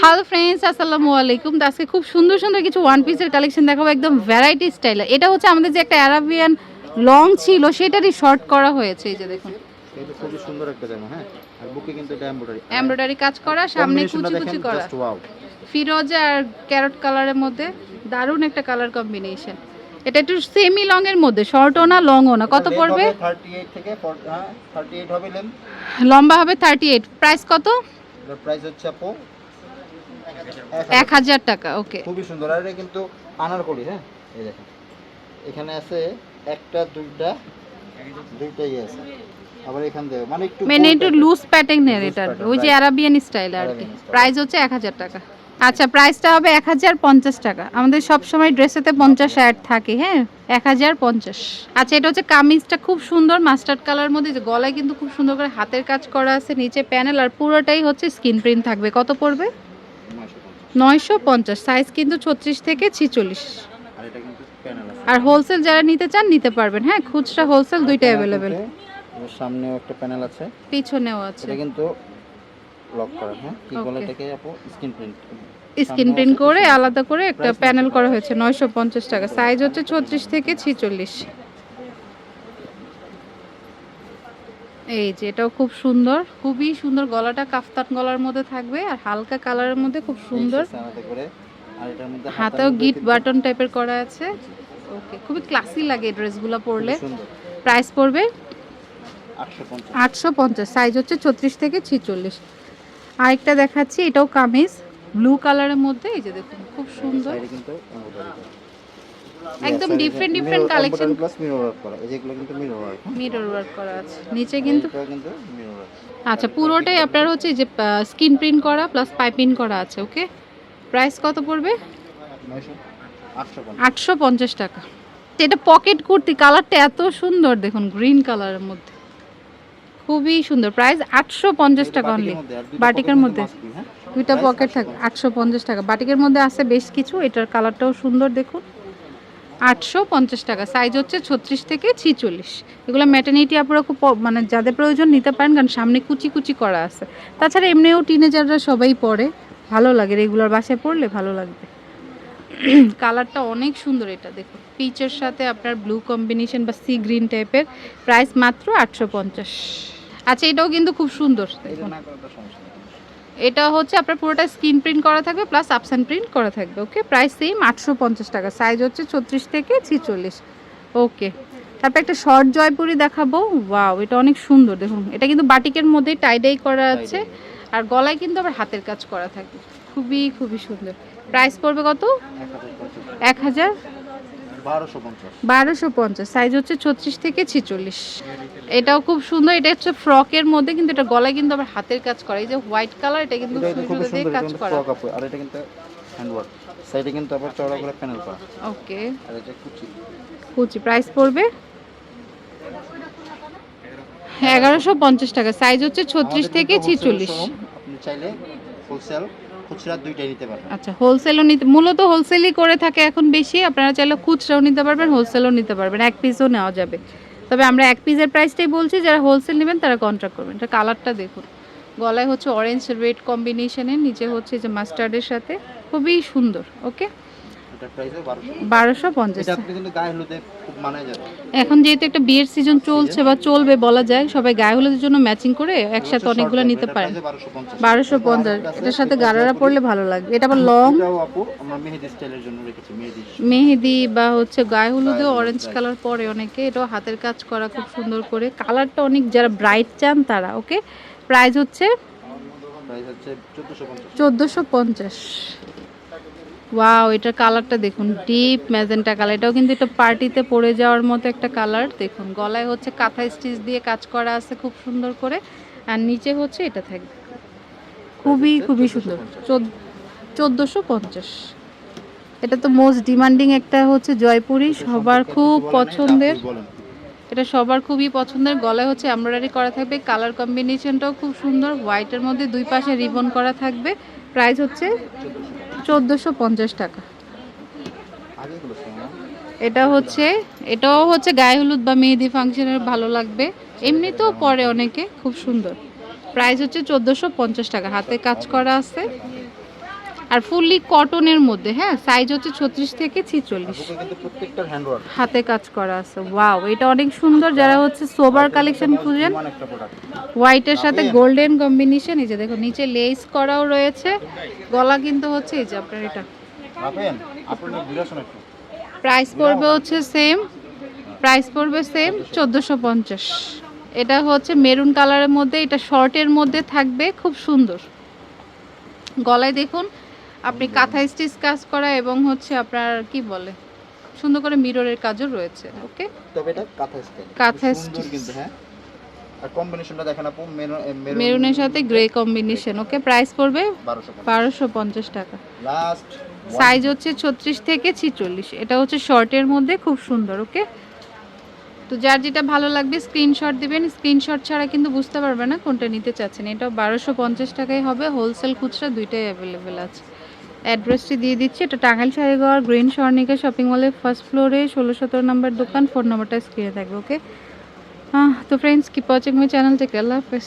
Hello friends আসসালামু আলাইকুম। আজকে খুব সুন্দর সুন্দর কিছু ওয়ান পিসের কালেকশন দেখাবো একদম ভ্যারাইটি স্টাইল এটা হচ্ছে আমাদের যে একটা অ্যারাবিয়ান লং ছিল সেটারই শর্ট করা হয়েছে এই যে দেখুন। এটা খুবই সুন্দর একটা জামা হ্যাঁ? আর বুকে কিন্তু এটা এমব্রয়ডারি এমব্রয়ডারি কাজ করা সামনে কুচি কুচি করা। ফিরোজা আর ক্যারট কালারের মধ্যে দারুণ একটা কালার কম্বিনেশন এটা একটু সেমি লং এর মধ্যে শর্টও না লংও না। কত পড়বে? 38 থেকে 40 হ্যাঁ 38 হবে লেন লম্বা হবে থার্টি এইট প্রাইস কত প্রাইস হচ্ছে আপু এক হাজার টাকা ওকে খুবই সুন্দর আর এটা কিন্তু আনারকলি হ্যাঁ? এই দেখেন এখানে আছে একটা দুইটা দুইটাই আছে। আবার এখান থেকে মানে একটু মানে একটু লুজ প্যাটার্নের এটা ওই যে. অ্যারাবিয়ান স্টাইল আর কি। প্রাইস হচ্ছে এক হাজার টাকা। আচ্ছা প্রাইসটা হবে এক হাজার পঞ্চাশ টাকা। আমাদের সব সময় ড্রেসেতে পঞ্চাশ অ্যাড থাকে হ্যাঁ? এক হাজার পঞ্চাশ। আচ্ছা এটা হচ্ছে কামিজটা খুব সুন্দর মাস্টার্ড কালার মধ্যে যে গলায় কিন্তু খুব সুন্দর করে হাতের কাজ করা আছে নিচে প্যানেল আর পুরোটাই হচ্ছে স্ক্রিন প্রিন্ট থাকবে। কত পড়বে? 950 নয়শো পঞ্চাশ সাইজ কিন্তু ছত্রিশ থেকে ছিচল্লিশ। আর হোলসেল যারা নিতে চান নিতে পারবেন। হ্যাঁ খুচরা হোলসেল দুইটা অ্যাভেলেবেল সামনেও একটা প্যানেল আছে। পিছনেও আছে। এটা কিন্তু লক করা হ্যাঁ? কি বলে এটাকে আপু? স্ক্রিন প্রিন্ট স্ক্রিন প্রিন্ট করে আলাদা করে একটা প্যানেল করা হয়েছে নয়শো পঞ্চাশ টাকা। সাইজ হচ্ছে ছত্রিশ থেকে ছিচল্লিশ। এই যে এটাও খুব সুন্দর। খুবই সুন্দর গলাটা কাফতান গলার মধ্যে থাকবে আর হালকা কালারের মধ্যে খুব সুন্দর। হাতেও গিট বাটন টাইপের করা আছে। ওকে খুবই ক্লাসি লাগে ড্রেসগুলো পরলে। প্রাইস পড়বে আটশো পঞ্চাশ। সাইজ হচ্ছে ছত্রিশ থেকে ছিচল্লিশ। আরেকটা দেখাচ্ছি এটাও কামিজ। ব্লু কালারের মধ্যে এই যে দেখুন খুব সুন্দর সাইডে কিন্তু embroidery করা। একদম Yes, different collection plus mirror work করা। এই যেগুলো কিন্তু work, হ্যাঁ? মিরর ওয়ার্ক করা আছে। নিচে কিন্তু কিন্তু work। আচ্ছা পুরোটাই আপনার হচ্ছে যে স্ক্রিন প্রিন্ট করা প্লাস পাইপিং করা আছে ওকে প্রাইস কত পড়বে? 900 850 আটশো পঞ্চাশ টাকা। এটা পকেট কুর্তি কালারটা এত সুন্দর দেখুন গ্রিন কালারের মধ্যে। খুবই সুন্দর। প্রাইস আটশো পঞ্চাশ টাকা অনলি বাটিকের মধ্যে, দুইটা be, হ্যাঁ? পকেট থাকে আটশো পঞ্চাশ টাকা। বাটিকের মধ্যে আছে বেশ কিছু এটার কালারটাও সুন্দর দেখুন। আটশো পঞ্চাশ টাকা। সাইজ হচ্ছে ছত্রিশ থেকে ছিচল্লিশ। এগুলো ম্যাটার্নিটি আপনারা খুব মানে যাদের প্রয়োজন নিতে পারেন, কারণ সামনে কুচি কুচি করা আছে। তাছাড়া এমনিও টিনেজাররা সবাই পরে। ভালো লাগে রেগুলার বাসায় পরলে ভালো লাগবে। কালারটা অনেক সুন্দর এটা, দেখুন। পিচের সাথে আপনার ব্লু কম্বিনেশন বা সি গ্রিন টাইপের প্রাইস মাত্র আটশো পঞ্চাশ। আচ্ছা এটাও কিন্তু খুব সুন্দর, দেখুন। এটা হচ্ছে আপনার পুরোটা স্ক্রিন প্রিন্ট করা থাকবে প্লাস আপসান প্রিন্ট করা থাকবে ওকে প্রাইস সেম আটশো পঞ্চাশ টাকা সাইজ হচ্ছে ছত্রিশ থেকে ছিচল্লিশ ওকে তারপর একটা শর্ট জয়পুরি দেখাবো ওয়াও এটা অনেক সুন্দর দেখুন এটা কিন্তু বাটিকের মধ্যে টাইডাই করা আছে আর গলায় কিন্তু আবার হাতের কাজ করা থাকবে খুবই খুবই সুন্দর। প্রাইস পড়বে কত? এক হাজার 1250 বারোশো পঞ্চাশ। সাইজ হচ্ছে ছত্রিশ থেকে ছিচল্লিশ। এটাও খুব সুন্দর এটা হচ্ছে ফ্রকের মধ্যে কিন্তু এটা গলায় কিন্তু আবার হাতের কাজ করা। এই যে হোয়াইট কালার এটা কিন্তু সুতো দিয়ে কাজ করা। আর এটা কিন্তু হ্যান্ড ওয়ার্ক সাইডে কিন্তু আবার চওড়া করে প্যানেল করা। ওকে আর এটা কুচি। কুচি প্রাইস পড়বে? এগারোশো পঞ্চাশ টাকা সাইজ হচ্ছে ছত্রিশ থেকে ছিচল্লিশ। আপনি চাইলে হোলসেল খুচরা দুইটাই নিতে পারবেন। আচ্ছা হোলসেলও নিতে, মূলত হোলসেলই করে থাকে এখন বেশি, আপনারা চাইলে খুচরাও নিতে পারবেন হোলসেলও নিতে পারবেন, এক পিসও নেওয়া যাবে। তবে আমরা এক পিসের প্রাইসটাই বলছি, যারা হোলসেল নেবেন তারা কন্ট্রাক্ট করবেন। এটা কালারটা দেখুন। গলায় হচ্ছে অরেঞ্জ রেড কম্বিনেশনের নিচে হচ্ছে যে মাস্টার্ডের সাথে, খুবই সুন্দর ওকে এটা প্রাইসও 1200 বারোশো। পঞ্চাশ। এখন যেহেতু একটা বিয়ের সিজন চলছে বা চলবে বলা যায় সবাই গায়ে হলুদের জন্য ম্যাচিং করে একসাথে অনেকগুলো নিতে পারেন বারোশো পঞ্চাশ। এটার সাথে গারারা পরলে ভালো লাগবে। এটা আবার লং মেহেদি বা হচ্ছে গায়ে হলুদেও হলুদ, অরেঞ্জ কালার পরে অনেকে এটাও হাতের কাজ করা খুব সুন্দর করে। কালারটা অনেক যারা ব্রাইট চান তারা ওকে প্রাইস হচ্ছে প্রাইস হচ্ছে 1450 চোদ্দোশো পঞ্চাশ। ওয়াও এটার কালারটা দেখুন ডিপ ম্যাজেন্টা কালার এটাও কিন্তু এটা পার্টিতে পরে যাওয়ার মতো একটা কালার দেখুন। গলায় হচ্ছে কাঁথা স্টিচ দিয়ে কাজ করা আছে খুব সুন্দর করে। আর নিচে হচ্ছে এটা থাকবে। খুবই খুবই 1450 সুন্দর চোদ্দোশো পঞ্চাশ। এটা তো মোস্ট ডিমান্ডিং একটা হচ্ছে জয়পুরি সবার খুব পছন্দের। এটা সবার খুবই পছন্দের। গলায় হচ্ছে এমব্রয়ডারি করা থাকবে কালার কম্বিনেশনটাও খুব সুন্দর। হোয়াইটের মধ্যে দুই পাশে রিবন করা থাকবে। প্রাইস হচ্ছে চোদ্দোশো পঞ্চাশ টাকা। এটা হচ্ছে এটাও হচ্ছে গায়ে হলুদ বা মেহেদি ফাংশনের ভালো লাগবে। এমনিতেও পরে অনেকে খুব সুন্দর। প্রাইস হচ্ছে চোদ্দোশো পঞ্চাশ টাকা। হাতে কাজ করা আছে। আর ফুললি কটনের মধ্যে হ্যাঁ? সাইজ হচ্ছে ছত্রিশ থেকে ছিচল্লিশ। হাতে কাজ করা আছে। ওয়াও এটা অনেক সুন্দর। যারা হচ্ছে সোবার কালেকশন খুঁজেন হোয়াইটের সাথে গোল্ডেন কম্বিনেশন এই যে দেখো নিচে লেস করাও রয়েছে। গলা কিন্তু হচ্ছে এই যে আপনার এটা। প্রাইস পড়বে হচ্ছে সেম প্রাইস পড়বে সেম চোদ্দোশো। পঞ্চাশ। এটা হচ্ছে মেরুন কালারের মধ্যে এটা শর্টের মধ্যে থাকবে খুব সুন্দর। গলায় দেখুন আপনি কাঁথা স্টিচ কাজ করা এবং হচ্ছে আপনার কি বলে সুন্দর করে মিররের কাজও রয়েছে ওকে? তবে এটা কাঁথা স্টাইল। কাঁথা stitch। কিন্তু হ্যাঁ? আর কম্বিনেশনটা দেখেন আপু মেরুনের সাথে গ্রে কম্বিনেশন ওকে? প্রাইস পড়বে 1250 বারোশো পঞ্চাশ টাকা। লাস্ট সাইজ হচ্ছে ছত্রিশ থেকে ছিচল্লিশ। এটা হচ্ছে শর্টের মধ্যে খুব সুন্দর ওকে? তো যার যেটা ভালো লাগবে স্ক্রিনশট দিবেন। স্ক্রিনশট ছাড়া কিন্তু বুঝতে পারবে না কোনটা নিতে চাচ্ছেন। এটা বারোশো পঞ্চাশ টাকায় হবে। হোলসেল খুচরা দুইটাই অ্যাভেলেবেল আছে। অ্যাড্রেসটি দিয়ে দিচ্ছি। এটা টাঙ্গাইল শাড়িগড় গ্রিন স্বর্ণিকা শপিং মলের ফার্স্ট ফ্লোরে ষোলো সতেরো নম্বর দোকান। ফোন নম্বরটা স্ক্রিনে থাকবে ওকে হ্যাঁ তো friends keep watching my channel থেকে আল্লাহ হাফেজ।